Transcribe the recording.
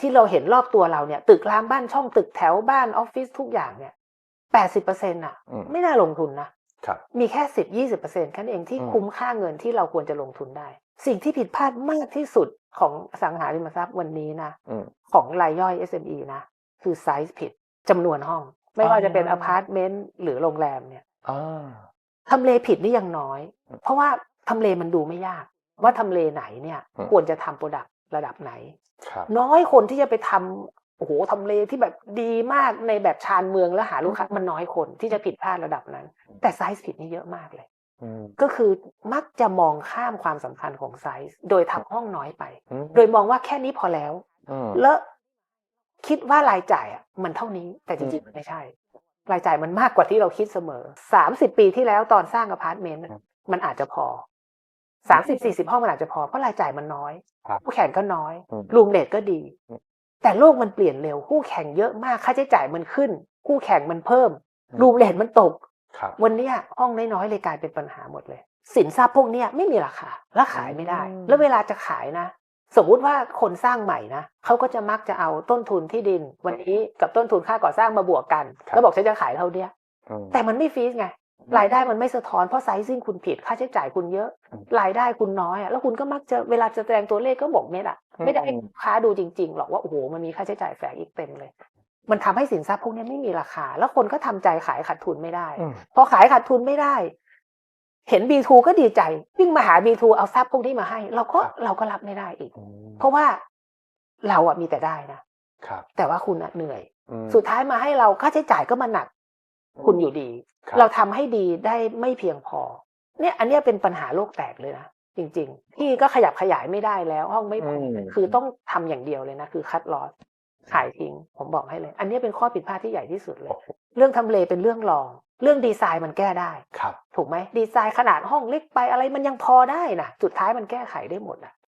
ที่เราเห็นรอบตัวเราเนี่ย ตึกรามบ้านช่องตึกแถวบ้านออฟฟิศทุกอย่างเนี่ยแปดสิบเปอร์เซ็นต์อะอืมไม่น่าลงทุนนะครับมีแค่สิบยี่สิบเปอร์เซ็นต์แค่นั้นเองที่อืมคุ้มค่าเงินที่เราควรจะลงทุนได้ สิ่งที่ผิดพลาดมากที่สุดของอสังหาริมทรัพย์วันนี้นะอืมของรายย่อย SME นะ คือไซส์ผิดจำนวนห้อง ไม่ว่าจะเป็นอ๋ออพาร์ตเมนต์หรือโรงแรมเนี่ยอ่าทำเลผิดนี่ยังน้อยอืมเพราะว่าทำเลมันดูไม่ยาก ว่าทำเลไหนเนี่ยอืมควรจะทำโปรดักต์ ระดับไหนครับน้อยคนที่จะไปทำโอ้โหทำเลที่แบบดีมากในแบบชานเมืองแล้วหาลูกค้ามันน้อยคนที่จะผิดพลาดระดับนั้น แต่ไซส์ผิดนี่เยอะมากเลยอืมก็คือมักจะมองข้ามความสำคัญของไซส์โดยทำห้องน้อยไปอืมโดยมองว่าแค่นี้พอแล้วอืมแล้วคิดว่ารายจ่ายอะมันเท่านี้แต่จริงๆมันไม่ใช่ รายจ่ายมันมากกว่าที่เราคิดเสมอสามสิบปีที่แล้วตอนสร้างอพาร์ตเมนต์น่ะมันอาจจะพอ สามสิบสี่สิบห้องมันอาจจะพอเพราะรายจ่ายมันน้อย ครับคู่แข่งก็น้อย อืมรูมเรทก็ดี อืมแต่โลกมันเปลี่ยนเร็วคู่แข่งเยอะมากค่าใช้จ่ายมันขึ้น คู่แข่งมันเพิ่มรูมเรทมันตก ครับ วันเนี้ยห้องน้อยๆเลยกลายเป็นปัญหาหมดเลย สินทรัพย์พวกเนี้ยไม่มีราคาและขายไม่ได้ อืม แล้วเวลาจะขายนะ สมมุติว่าคนสร้างใหม่นะเขาก็จะมักจะเอาต้นทุนที่ดิน วันนี้กับต้นทุนค่าก่อสร้างมาบวกกันแล้วบอกฉันจะขายเท่าเนี้ย อืมแต่มันไม่ฟีสไง รายได้มันไม่สะท้อนเพราะไซซิ่งคุณผิดค่าใช้จ่ายคุณเยอะอืมรายได้คุณน้อยอะแล้วคุณก็มักจะเวลาจะแสดงตัวเลขก็บอกเม็ดอะอืมไม่ได้ให้ลูกค้าดูจริงๆหรอกว่าโอ้โหมันมีค่าใช้จ่ายแฝงอีกเต็มเลย มันทำให้สินทรัพย์พวกนี้ไม่มีราคา แล้วคนก็ทำใจขายขาดทุนไม่ได้อืมพอขายขาดทุนไม่ได้ เห็น B2 ก็ดีใจวิ่งมาหา B2 เอาทรัพย์พวกนี้มาให้ เราก็ครับเราก็รับไม่ได้อีกอืมเพราะว่าเราอะมีแต่ได้นะครับ แต่ว่าคุณอะเหนื่อยอืมสุดท้ายมาให้เราค่าใช้จ่ายก็มาหนัก คุณอยู่ดีครับเราทำให้ดีได้ไม่เพียงพอ เนี่ยอันเนี้ยเป็นปัญหาโลกแตกเลยนะจริง ๆ ที่ก็ขยับขยายไม่ได้แล้ว ห้องไม่พออมคือต้องทำอย่างเดียวเลยนะคือคัดลอสขายทิ้งผมบอกให้เลย อันเนี้ยเป็นข้อผิดพลาดที่ใหญ่ที่สุดเลยโอ้โหเรื่องทำเลเป็นเรื่องรอง เรื่องดีไซน์มันแก้ได้ครับ ถูกไหมดีไซน์ขนาดห้องเล็กไปอะไรมันยังพอได้นะสุดท้ายมันแก้ไขได้หมดอะ